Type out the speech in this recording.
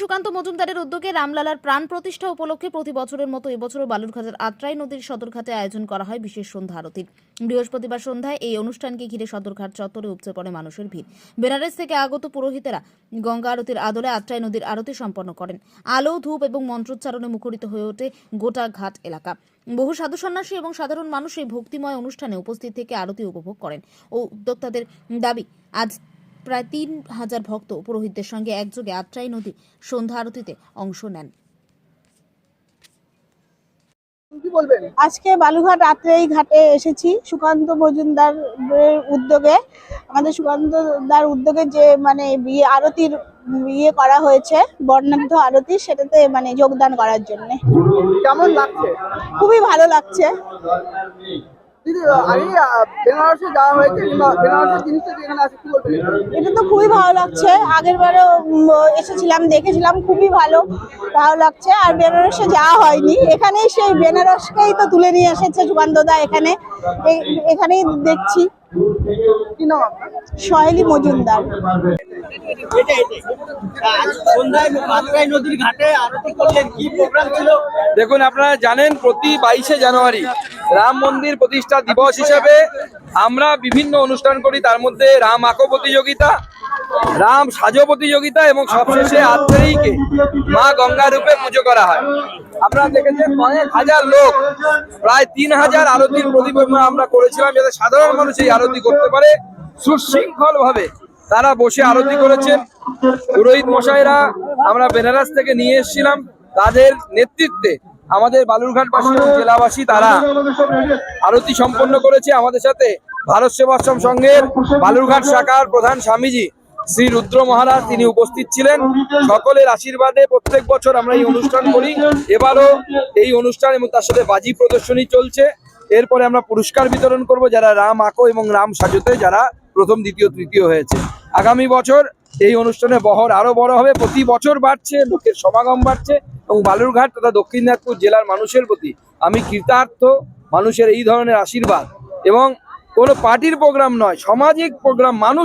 সুকান্ত মজুমদারের উদ্যোগে রামলালার প্রাণ প্রতিষ্ঠা উপলক্ষে প্রতি বছরের মতো এবছরও বালুরঘাটের আত্রাই নদীর সদরঘাটে আয়োজন করা হয় বিশেষ সন্ধ্যা আরতির। বৃহস্পতিবার সন্ধ্যায় এই অনুষ্ঠানকে ঘিরে সদরঘাট চত্বরে উপচে পড়ে মানুষের ভিড়। বেনারস থেকে আগত পুরোহিতেরা গঙ্গা আরতির আদলে আত্রাই নদীর আরতি সম্পন্ন করেন। আলো, ধূপ এবং মন্ত্রোচ্চারণে মুখরিত হয়ে ওঠে গোটা ঘাট এলাকা। বহু সাধু সন্ন্যাসী এবং সাধারণ মানুষ এই ভক্তিময় অনুষ্ঠানে উপস্থিত থেকে আরতি উপভোগ করেন। ও উদ্যোক্তাদের দাবি, আজ প্রায় তিন হাজার ভক্ত পুরোহিতদের সঙ্গে একযোগে আত্রাই নদী সন্ধ্যা আরতিতে অংশ নেন। আজকে বালুঘাট আত্রেই ঘাটে এসেছি। সুকান্ত মজুমদার উদ্যোগে আমাদের সুকান্ত দার উদ্যোগে যে মানে বিয়ে আরতির ইয়ে করা হয়েছে বর্ণাঢ্য আরতি সেটাতে মানে যোগদান করার জন্য। কেমন লাগছে? খুবই ভালো লাগছে। এটা তো খুবই ভালো লাগছে। আগের বারও এসেছিলাম দেখেছিলাম খুবই ভালো ভালো লাগছে। আর বেনারসে যাওয়া হয়নি। এখানেই সেই বেনারসকেই তো তুলে নিয়ে এসেছে সুকান্ত এখানে। এখানেই দেখছি। সহেলি মজুমদার সন্ধ্যায় নদীর ঘাটে আরতি করলেন কি প্রোগ্রাম ছিল দেখুন আপনারা জানেন প্রতি বাইশে জানুয়ারি রাম মন্দির প্রতিষ্ঠা দিবস হিসেবে আমরা বিভিন্ন অনুষ্ঠান করি। তার মধ্যে রাম আঁকো প্রতিযোগিতা রাম সাজো প্রতিযোগিতা এবং সবশেষে আত্রেয়ীকে মা গঙ্গা রূপে পুজো করা হয়। আপনারা দেখেছেন কয়েক হাজার লোক প্রায় তিন হাজার আরতির প্রতিবেদন আমরা করেছিলাম যাতে সাধারণ মানুষ এই আরতি করতে পারে। সুশৃঙ্খল ভাবে তারা বসে আরতি করেছেন। পুরোহিত মশাইরা আমরা বেনারস থেকে নিয়ে এসেছিলাম। তাদের নেতৃত্বে আমাদের বালুরঘাটবাসী এবং জেলাবাসী তারা আরতি সম্পন্ন করেছে আমাদের সাথে ভারত সেবাশ্রম সংঘের বালুরঘাট শাখার প্রধান স্বামীজি শ্রী রুদ্র মহারাজ তিনি উপস্থিত ছিলেন। সকলের আশীর্বাদে প্রত্যেক বছর আমরা এই অনুষ্ঠান করি। এবারও এই অনুষ্ঠান এবং তার সাথে বাজি প্রদর্শনী চলছে। এরপরে আমরা পুরস্কার বিতরণ করব যারা রাম আঁকো এবং রাম সাজতে যারা প্রথম দ্বিতীয় তৃতীয় হয়েছে। আগামী বছর এই অনুষ্ঠানে বহর আরও বড় হবে। প্রতি বছর বাড়ছে লোকের সমাগম বাড়ছে। এবং বালুরঘাট তথা দক্ষিণ দিনাজপুর জেলার মানুষের প্রতি আমি কৃতার্থ, মানুষের এই ধরনের আশীর্বাদ এবং কোনো পার্টির প্রোগ্রাম নয়, সামাজিক প্রোগ্রাম মানুষ